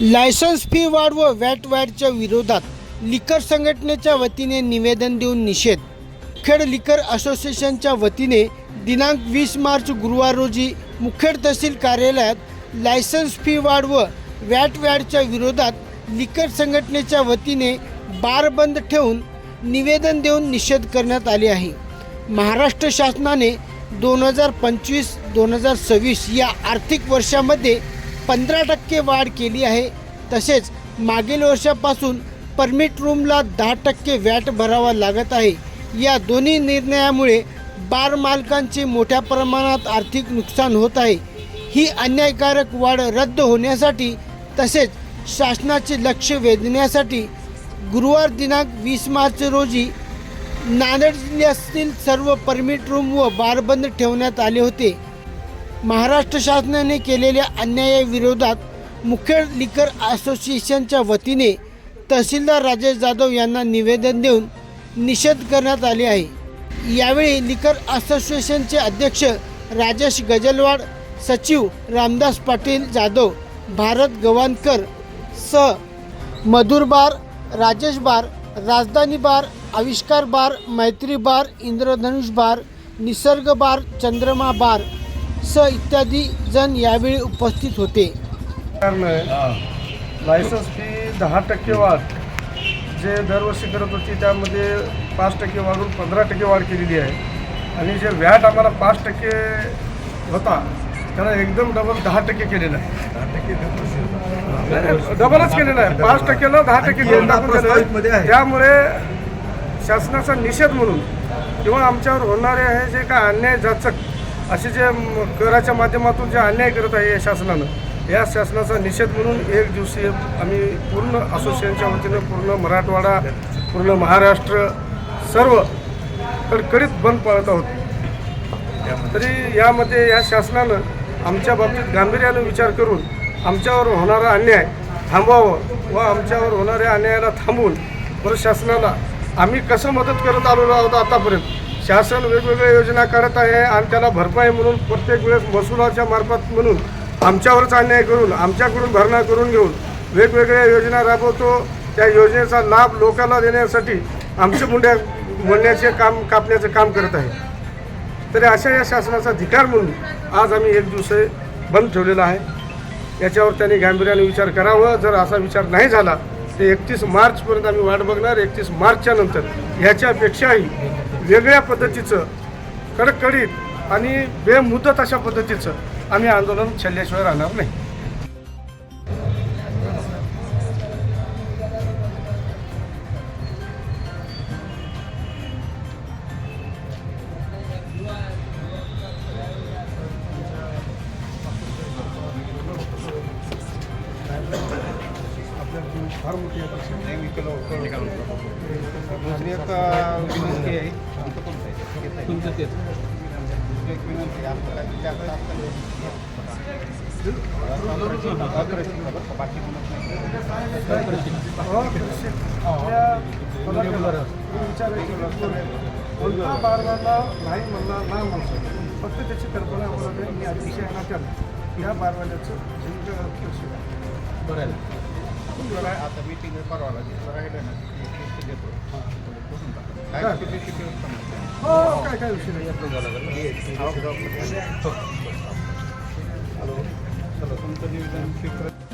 Licence fee वाढ व watt वाढच्या विरोधात लिकर संघटनेच्या वतीने निवेदन देऊन निषेध. मुखेड लिकर असोसिएशनच्या वतीने दिनांक वीस मार्च गुरुवार रोजी मुखेड तहसील कार्यालयात लायसन्स फी वाढ व वॅट वॅटच्या विरोधात लिकर संघटनेच्या वतीने बार बंद ठेवून निवेदन देऊन निषेध करण्यात आले आहे. महाराष्ट्र शासनाने दोन हजार पंचवीस दोन हजार सव्वीस या आर्थिक वर्षामध्ये पंधरा टक्के वाढ केली आहे. तसेच मागील वर्षापासून परमिट रूमला दहा टक्के वॅट भरावा लागत आहे. या दोन्ही निर्णयामुळे बार मालकांचे मोठ्या प्रमाणात आर्थिक नुकसान होत आहे. ही अन्यायकारक वाढ रद्द होण्यासाठी तसेच शासनाचे लक्ष वेधण्यासाठी गुरुवार दिनांक वीस मार्च रोजी नांदेड जिल्ह्यातील सर्व परमिट रूम व बार बंद ठेवण्यात आले होते. महाराष्ट्र शासनाने केलेल्या अन्यायाविरोधात मुख्य लिकर असोसिएशनच्या वतीने तहसीलदार राजेश जाधव यांना निवेदन देऊन निषेध करण्यात आले आहे. यावेळी लिकर असोसिएशनचे अध्यक्ष राजेश गजलवाड सचिव रामदास पाटील जाधव भारत गवानकर स. मधुर बार राजेश बार राजधानी बार आविष्कार बार मैत्री बार इंद्रधनुष बार निसर्ग बार चंद्रमा बार स इत्यादी जण यावेळी उपस्थित होते. लायसन्स फी दहा टक्के वाढ. जे दरवर्षी करत होती त्यामध्ये पाच टक्के वाढून पंधरा टक्के वाढ केलेली आहे. आणि जे व्हॅट आम्हाला पाच टक्के होता त्याला एकदम डबल दहा टक्के केलेलं आहे. डबलच केलेलं आहे. पाच टक्केला दहा टक्के आहे. त्यामुळे शासनाचा निषेध म्हणून किंवा आमच्यावर होणारे हे जे काय अन्याय जाचक असे जे कराच्या माध्यमातून जे अन्याय करत आहे या शासनानं या शासनाचा निषेध म्हणून एक दिवशी आम्ही पूर्ण असोसिएशनच्या वतीनं पूर्ण मराठवाडा पूर्ण महाराष्ट्र सर्व कडकडीत बंद पाळत आहोत. तरी यामध्ये या शासनानं आमच्या बाबतीत गांभीर्यानं विचार करून आमच्यावर होणारा अन्याय थांबवावं व आमच्यावर होणाऱ्या अन्यायाला थांबवून परत शासनाला आम्ही कसं मदत करत आलेलो आहोत आतापर्यंत? शासन वेगवेगळ्या योजना करत आहे आणि त्याला भरपाई म्हणून प्रत्येक वेळेस महसुलाच्या मार्फत म्हणून आमच्यावरच अन्याय करून आमच्याकडून भरणा करून घेऊन वेगवेगळ्या योजना राबवतो. त्या योजनेचा लाभ लोकांना देण्यासाठी आमच्या मुंड्या म्हणण्याचे काम कापण्याचं काम करत आहे तरी अशा या शासनाचा धिकार म्हणून आज आम्ही एक दिवस बंद ठेवलेला आहे. याच्यावर त्यांनी गांभीर्याने विचार करावा. जर असा विचार नाही झाला तर एकतीस मार्चपर्यंत आम्ही वाट बघणार. एकतीस मार्चच्या नंतर ह्याच्यापेक्षाही वेगळ्या पद्धतीचं कडकडीत आणि बेमुदत अशा पद्धतीचं आम्ही आंदोलन छल्ल्याशिवाय राहणार नाही. फार मोठी दुसरी एक विनंती आहे. तुमचं तेच. एक विनंती बाकी. कोणता बारवाला नाही म्हणणार ना म्हणतो फक्त त्याची कल्पना आम्हाला मी अतिशय नात्यानं या बारवाल्याचं जिंक बरं. आहे. आता मीटिंग परवा लागेल. जरा राहिलं ना देतो. काय. हो काय काय विषय नाही. हॅलो. चला तुमचं निवेदन स्वीकृत